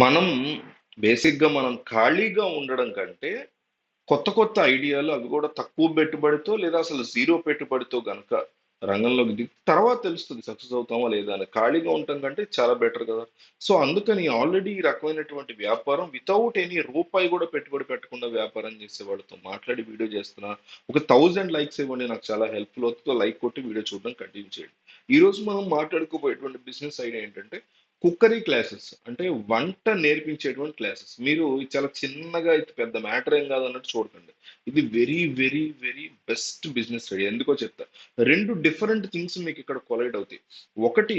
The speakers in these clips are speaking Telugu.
మనం బేసిక్‌గా మనం ఖాళీగా ఉండడం కంటే, కొత్త కొత్త ఐడియాలు అవి కూడా తక్కువ పెట్టుబడితో లేదా అసలు జీరో పెట్టుబడితో కనుక రంగంలోకి దిగి తర్వాత తెలుస్తుంది సక్సెస్ అవుతామా లేదా అని. ఖాళీగా ఉండటం కంటే చాలా బెటర్ కదా సో, అందుకని ఆల్రెడీ ఈ రకమైనటువంటి వ్యాపారం వితౌట్ ఎనీ రూపాయి కూడా పెట్టుబడి పెట్టకుండా వ్యాపారం చేసే వాళ్ళతో మాట్లాడి వీడియో చేస్తున్నా. ఒక థౌజండ్ లైక్స్ ఇవ్వండి నాకు చాలా హెల్ప్‌ఫుల్ అవుతుందో లైక్ కొట్టి వీడియో చూడడం కంటిన్యూ చేయండి. ఈరోజు మనం మాట్లాడుకోబోయేటువంటి బిజినెస్ ఐడియా ఏంటంటే, కుక్కరీ క్లాసెస్. అంటే వంట నేర్పించేటువంటి క్లాసెస్. మీరు చాలా చిన్నగా ఇది పెద్ద మ్యాటర్ ఏం కాదన్నట్టు చూడకండి. ఇది very, very, very best business idea. ఎందుకో చెప్తా. రెండు డిఫరెంట్ థింగ్స్ మీకు ఇక్కడ కొలైడ్ అవుతాయి. ఒకటి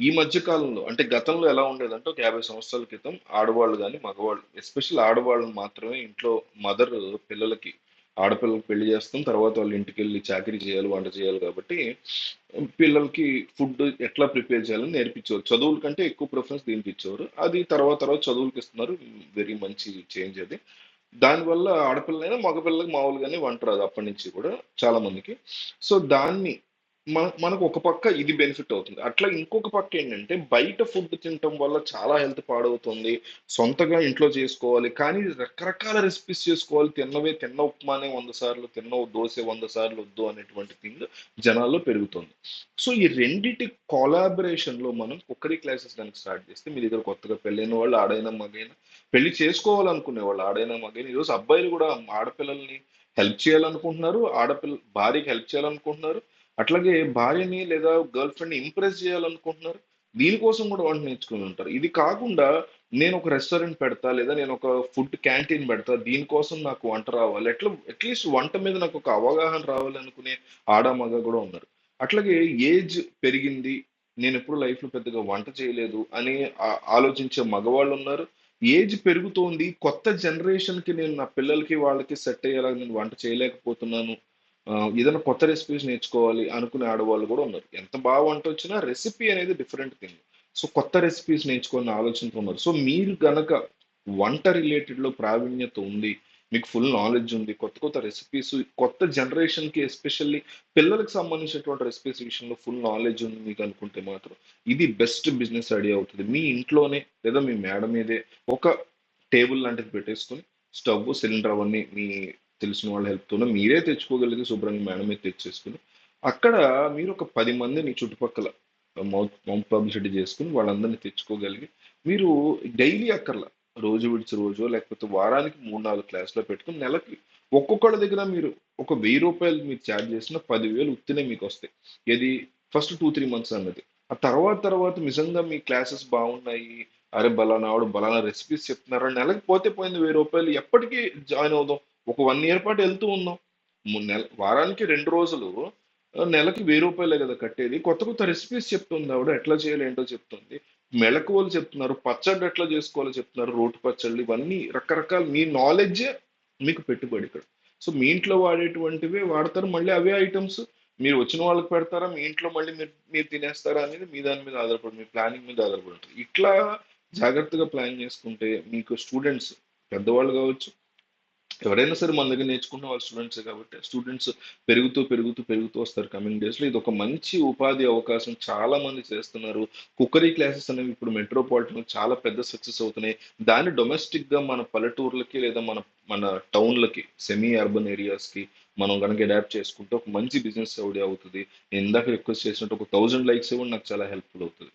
ఈ మధ్య కాలంలో అంటే గతంలో ఎలా ఉండేదంటే ఒక 50 సంవత్సరాల క్రితం ఆడవాళ్ళు కానీ మగవాళ్ళు ఎస్పెషల్ ఆడవాళ్ళు మాత్రమే ఇంట్లో మదర్ పిల్లలకి ఆడపిల్లలకి పెళ్ళి చేస్తాం. తర్వాత వాళ్ళ ఇంటికెళ్ళి చాకరీ చేయాలి, వంట చేయాలి కాబట్టి పిల్లలకి ఫుడ్ ఎట్లా ప్రిపేర్ చేయాలని నేర్పించేవారు. చదువుల కంటే ఎక్కువ ప్రిఫరెన్స్ దీనికి ఇచ్చేవారు. అది తర్వాత తర్వాత చదువులకి ఇస్తున్నారు. వెరీ మంచి చేంజ్ అది. దానివల్ల ఆడపిల్లలైనా, మగపిల్లలకి మామూలుగానే వంట రాదు అప్పటి నుంచి కూడా చాలా మందికి. సో, దాన్ని మన మనకు ఒక పక్క ఇది బెనిఫిట్ అవుతుంది. అట్లా ఇంకొక పక్క ఏంటంటే బయట ఫుడ్ తినటం వల్ల చాలా హెల్త్ పాడవుతుంది. సొంతగా ఇంట్లో చేసుకోవాలి. కానీ రకరకాల రెసిపీస్ చేసుకోవాలి. తిన్నవే తిన్న ఉప్మానే వంద సార్లు, తిన్న దోసే వంద సార్లు వద్దు అనేటువంటి థింగ్ జనాల్లో పెరుగుతుంది. సో, ఈ రెండిటి కొలాబరేషన్‌లో మనం కుక్కరీ క్లాసెస్ కనుక స్టార్ట్ చేస్తే మీ దగ్గర కొత్తగా పెళ్ళైన వాళ్ళు ఆడైనా, మగైనా పెళ్ళి చేసుకోవాలనుకునేవాళ్ళు ఆడైనా, మగైనా ఈరోజు అబ్బాయిలు కూడా ఆడపిల్లల్ని హెల్ప్ చేయాలనుకుంటున్నారు. ఆడపిల్ల భార్యకి హెల్ప్ చేయాలనుకుంటున్నారు. అట్లాగే భార్యని లేదా గర్ల్ ఫ్రెండ్‌ని ఇంప్రెస్ చేయాలనుకుంటున్నారు. దీనికోసం కూడా వంట నేర్చుకుని ఉంటారు. ఇది కాకుండా నేను ఒక రెస్టారెంట్ పెడతా లేదా నేను ఒక ఫుడ్ క్యాంటీన్ పెడతా. దీనికోసం నాకు వంట రావాలి. ఎట్లా అట్‌లీస్ట్ వంట మీద నాకు ఒక అవగాహన రావాలనుకునే ఆడమగ కూడా ఉన్నారు. అట్లాగే ఏజ్ పెరిగింది. నేను ఎప్పుడు లైఫ్‌లో పెద్దగా వంట చేయలేదు అని ఆ ఆలోచించే మగవాళ్ళున్నారు. ఏజ్ పెరుగుతోంది. కొత్త జనరేషన్‌కి నేను నా పిల్లలకి వాళ్ళకి సెట్ అయ్యేలాగా నేను వంట చేయలేకపోతున్నాను. ఏదైనా కొత్త రెసిపీస్ నేర్చుకోవాలి అనుకునే ఆడవాళ్ళు కూడా ఉన్నారు. ఎంత బాగా వంట వచ్చినా రెసిపీ అనేది డిఫరెంట్ థింగ్. సో, కొత్త రెసిపీస్ నేర్చుకోవాలనే ఆలోచనతో ఉన్నారు. సో, మీరు గనక వంట రిలేటెడ్‌లో ప్రావీణ్యత ఉంది. మీకు ఫుల్ నాలెడ్జ్ ఉంది. కొత్త కొత్త రెసిపీస్ కొత్త జనరేషన్‌కి ఎస్పెషల్లీ పిల్లలకు సంబంధించినటువంటి రెసిపీస్ విషయంలో ఫుల్ నాలెడ్జ్ ఉంది మీకు అనుకుంటే మాత్రం ఇది బెస్ట్ బిజినెస్ ఐడియా అవుతుంది మీ ఇంట్లోనే లేదా మీ మేడ మీదే ఒక టేబుల్ లాంటిది పెట్టేసుకొని స్టవ్, సిలిండర్ అవన్నీ మీ తెలిసిన వాళ్ళ హెల్ప్‌తోనో మీరే తెచ్చుకోగలిగితే శుభ్రంగా మేడమే మీద అక్కడ మీరు ఒక పది మందిని చుట్టుపక్కల మౌత్ మౌత్ పబ్లిసిటీ చేసుకుని వాళ్ళందరిని తెచ్చుకోగలిగి మీరు డైలీ అక్కర్లా. రోజు విడిచి రోజు లేకపోతే వారానికి 3, 4 క్లాసులో పెట్టుకుని నెలకి ఒక్కొక్కళ్ళ దగ్గర మీరు ఒక వెయ్యి రూపాయలు మీరు చార్జ్ చేసినా 10,000 ఉత్తినే మీకొస్తాయి. ఇది ఫస్ట్ 2, 3 మంత్స్ అన్నది. ఆ తర్వాత తర్వాత నిజంగా మీ క్లాసెస్ బాగున్నాయి. అరే! బలానా ఆవిడ బలానా రెసిపీస్ చెప్తున్నారు. నెలకి పోతే పోయింది వెయ్యి రూపాయలు ఎప్పటికీ జాయిన్ అవుదాం. ఒక వన్ ఇయర్ పాటు వెళ్తూ ఉన్నాం ము నెల వారానికి రెండు రోజులు నెలకి వెయ్యి రూపాయలే కదా కట్టేది. కొత్త కొత్త రెసిపీస్ చెప్తుంది ఆవిడ. ఎట్లా చేయాలి ఏంటో చెప్తుంది. మెళకువలు చెప్తున్నారు. పచ్చళ్ళు ఎట్లా చేసుకోవాలో చెప్తున్నారు. రోటి పచ్చళ్ళు ఇవన్నీ రకరకాల మీ నాలెడ్జే మీకు పెట్టుబడి ఇక్కడ. సో, మీ ఇంట్లో వాడేటువంటివే వాడతారు. మళ్ళీ అవే ఐటెమ్స్ మీరు వచ్చిన వాళ్ళకి పెడతారా? మీ ఇంట్లో మళ్ళీ మీరు మీరు తినేస్తారా? అనేది మీ దాని మీద ఆధారపడి మీ ప్లానింగ్ మీద ఆధారపడి ఉంటుంది ఇట్లా జాగ్రత్తగా ప్లాన్ చేసుకుంటే మీకు స్టూడెంట్స్ పెద్దవాళ్ళు కావచ్చు. ఎవరైనా సరే మన దగ్గర నేర్చుకున్న వాళ్ళు స్టూడెంట్స్ కాబట్టి స్టూడెంట్స్ పెరుగుతూ, పెరుగుతూ, పెరుగుతూ వస్తారు కమింగ్ డేస్‌లో. ఇది ఒక మంచి ఉపాధి అవకాశం చాలా మంది చేస్తున్నారు. కుక్కరీ క్లాసెస్ అనేవి ఇప్పుడు మెట్రోపాలిటన్ చాలా పెద్ద సక్సెస్ అవుతున్నాయి. దాన్ని డొమెస్టిక్‌గా మన పల్లెటూర్లకి లేదా మన మన టౌన్‌లకి సెమీ అర్బన్ ఏరియాస్‌కి మనం గనక అడాప్ట్ చేసుకుంటే ఒక మంచి బిజినెస్ అవుడే అవుతుంది ఇందాక రిక్వెస్ట్ చేసినట్టు ఒక థౌజండ్ లైక్స్ ఇవ్వండి నాకు చాలా హెల్ప్‌ఫుల్ అవుతుంది